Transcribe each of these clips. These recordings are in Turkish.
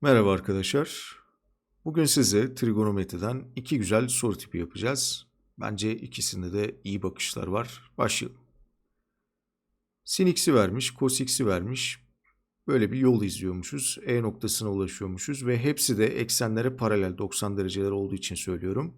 Merhaba arkadaşlar. Bugün size trigonometriden iki güzel soru tipi yapacağız. Bence ikisinde de iyi bakışlar var. Başlayalım. Sin x'i vermiş, cos x'i vermiş. Böyle bir yol izliyormuşuz. E noktasına ulaşıyormuşuz ve hepsi de eksenlere paralel 90 dereceler olduğu için söylüyorum.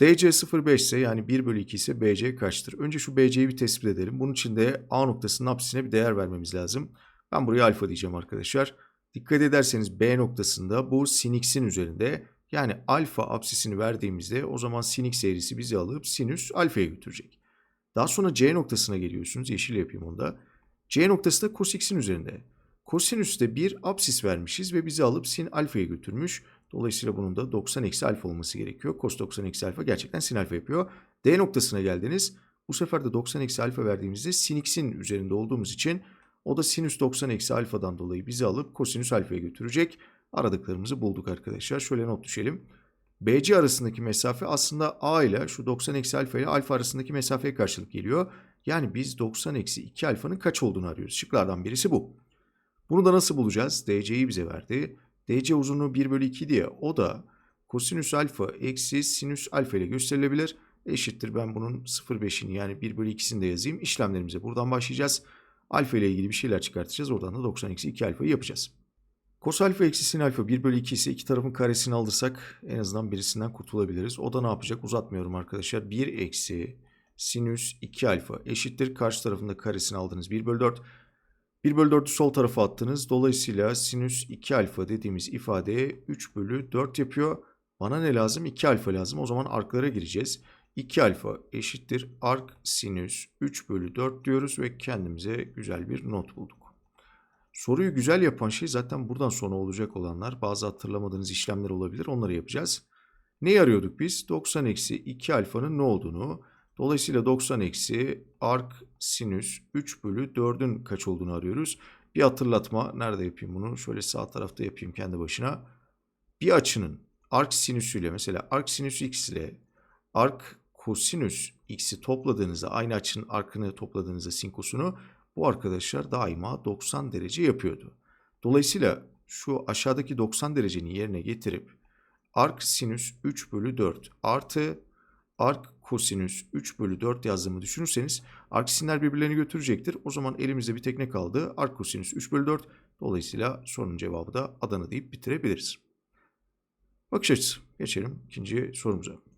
DC 0,5 ise yani 1 bölü 2 ise BC kaçtır? Önce şu BC'yi bir tespit edelim. Bunun için de A noktasının apsisine bir değer vermemiz lazım. Ben buraya alfa diyeceğim arkadaşlar. Dikkat ederseniz B noktasında bu sin x'in üzerinde yani alfa apsisini verdiğimizde o zaman sin x eğrisi bizi alıp sinüs alfaya götürecek. Daha sonra C noktasına geliyorsunuz. Yeşil yapayım onu da. C noktası da cos x'in üzerinde. Kosinüste bir apsis vermişiz ve bizi alıp sin alfaya götürmüş. Dolayısıyla bunun da 90 eksi alfa olması gerekiyor. Cos 90 eksi alfa gerçekten sin alfa yapıyor. D noktasına geldiniz. Bu sefer de 90 eksi alfa verdiğimizde sin x'in üzerinde olduğumuz için o da sinüs 90 eksi alfadan dolayı bizi alıp kosinüs alfaya götürecek. Aradıklarımızı bulduk arkadaşlar. Şöyle not düşelim. BC arasındaki mesafe aslında A ile şu 90 eksi alfa ile alfa arasındaki mesafeye karşılık geliyor. Yani biz 90 eksi 2 alfanın kaç olduğunu arıyoruz. Şıklardan birisi bu. Bunu da nasıl bulacağız? DC'yi bize verdi. DC uzunluğu 1 bölü 2 diye o da kosinüs alfa eksi sinüs alfa ile gösterilebilir. Eşittir ben bunun 0,5'ini yani 1 bölü 2'sini de yazayım. İşlemlerimize buradan başlayacağız. Alfa ile ilgili bir şeyler çıkartacağız. Oradan da 90 eksi 2 alfayı yapacağız. Kos alfa eksi sin alfa 1 bölü 2 ise iki tarafın karesini alırsak en azından birisinden kurtulabiliriz. O da ne yapacak? Uzatmıyorum arkadaşlar. 1 eksi sinüs 2 alfa eşittir. Karşı tarafında karesini aldınız 1 bölü 4. 1 bölü 4'ü sol tarafa attınız. Dolayısıyla sinüs 2 alfa dediğimiz ifadeye 3 bölü 4 yapıyor. Bana ne lazım? 2 alfa lazım. O zaman arklara gireceğiz. 2 alfa eşittir arc sinüs 3 bölü 4 diyoruz ve kendimize güzel bir not bulduk. Soruyu güzel yapan şey zaten buradan sonra olacak olanlar. Bazı hatırlamadığınız işlemler olabilir. Onları yapacağız. Neyi arıyorduk biz? 90 eksi 2 alfanın ne olduğunu. Dolayısıyla 90 eksi arc sinüs 3 bölü 4'ün kaç olduğunu arıyoruz. Bir hatırlatma. Nerede yapayım bunu? Şöyle sağ tarafta yapayım kendi başına. Bir açının arc sinüsüyle mesela arc sinüs x ile arc kosinüs x'i topladığınızda aynı açının arkını topladığınızda sin kosunu bu arkadaşlar daima 90 derece yapıyordu. Dolayısıyla şu aşağıdaki 90 derecenin yerine getirip arc sinüs 3 bölü 4 artı arc kosinüs 3 bölü 4 yazdığımı düşünürseniz arc sinler birbirlerini götürecektir. O zaman elimizde bir tek ne kaldı? Arc kosinüs 3 bölü 4. Dolayısıyla sorunun cevabı da Adana deyip bitirebiliriz. Bakış açısı. Geçelim ikinci sorumuza.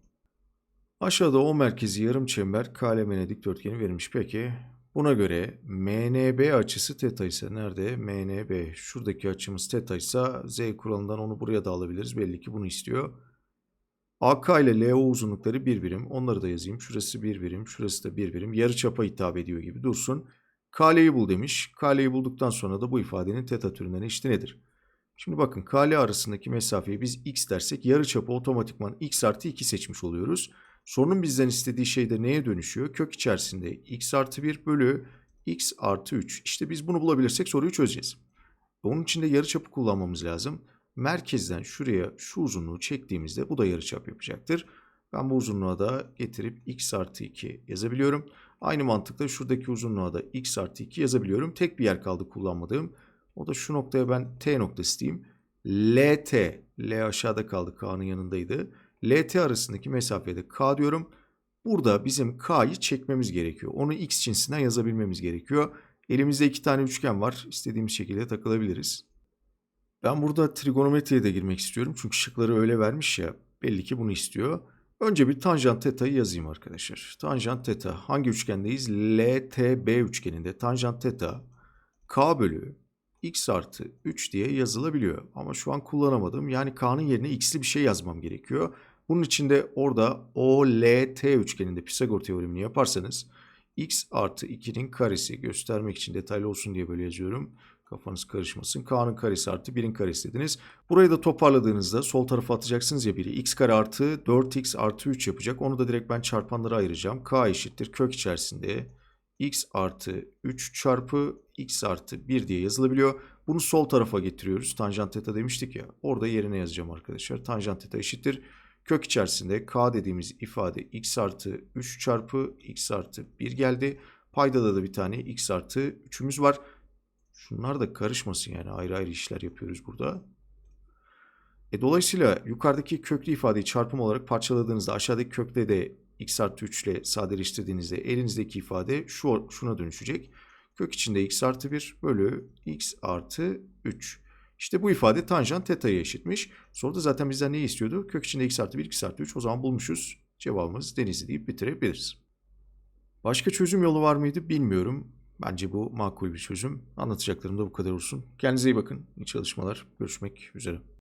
Aşağıda O merkezi yarım çember KLMN dikdörtgeni verilmiş. Peki buna göre MNB açısı teta ise nerede? MNB şuradaki açımız teta ise Z kuralından onu buraya da alabiliriz. Belli ki bunu istiyor. AK ile LO uzunlukları bir birim. Onları da yazayım. Şurası bir birim, şurası da bir birim. Yarı çapa hitap ediyor gibi dursun. KL'yi bul demiş. KL'yi bulduktan sonra da bu ifadenin teta türünden eşiti nedir? Şimdi bakın KL arasındaki mesafeyi biz x dersek yarı çapı otomatikman x artı 2 seçmiş oluyoruz. Sorunun bizden istediği şey de neye dönüşüyor? Kök içerisinde x artı 1 bölü x artı 3. İşte biz bunu bulabilirsek soruyu çözeceğiz. Onun için de yarıçapı kullanmamız lazım. Merkezden şuraya şu uzunluğu çektiğimizde bu da yarıçap yapacaktır. Ben bu uzunluğa da getirip x artı 2 yazabiliyorum. Aynı mantıkla şuradaki uzunluğa da x artı 2 yazabiliyorum. Tek bir yer kaldı kullanmadığım. O da şu noktaya ben t noktası diyeyim. LT, L aşağıda kaldı K'nın yanındaydı. LT arasındaki mesafeye de K diyorum. Burada bizim K'yı çekmemiz gerekiyor. Onu X cinsinden yazabilmemiz gerekiyor. Elimizde iki tane üçgen var. İstediğimiz şekilde takılabiliriz. Ben burada trigonometriye de girmek istiyorum. Çünkü şıkları öyle vermiş ya. Belli ki bunu istiyor. Önce bir tanjant teta'yı yazayım arkadaşlar. Tanjant teta hangi üçgendeyiz? LTB üçgeninde. Tanjant teta K bölü x artı 3 diye yazılabiliyor. Ama şu an kullanamadım. Yani k'nın yerine x'li bir şey yazmam gerekiyor. Bunun için de orada OLT üçgeninde Pisagor teoremini yaparsanız x artı 2'nin karesi göstermek için detaylı olsun diye böyle yazıyorum. Kafanız karışmasın. K'nın karesi artı 1'in karesi dediniz. Burayı da toparladığınızda sol tarafa atacaksınız ya biri. x kare artı 4x artı 3 yapacak. Onu da direkt ben çarpanlara ayıracağım. K eşittir kök içerisinde x artı 3 çarpı x artı 1 diye yazılabiliyor. Bunu sol tarafa getiriyoruz. Tanjant teta demiştik ya. Orada yerine yazacağım arkadaşlar. Tanjant teta eşittir. Kök içerisinde k dediğimiz ifade x artı 3 çarpı x artı 1 geldi. Paydada da bir tane x artı 3'ümüz var. Şunlar da karışmasın yani ayrı ayrı işler yapıyoruz burada. E, dolayısıyla yukarıdaki köklü ifadeyi çarpım olarak parçaladığınızda aşağıdaki kökte de x artı 3 ile sadeleştirdiğinizde elinizdeki ifade şu, şuna dönüşecek. Kök içinde x artı 1 bölü x artı 3. İşte bu ifade tanjant teta'ya eşitmiş. Soruda zaten bizden ne istiyordu? Kök içinde x artı 1, x artı 3. O zaman bulmuşuz. Cevabımız denizli deyip bitirebiliriz. Başka çözüm yolu var mıydı bilmiyorum. Bence bu makul bir çözüm. Anlatacaklarım da bu kadar olsun. Kendinize iyi bakın. İyi çalışmalar. Görüşmek üzere.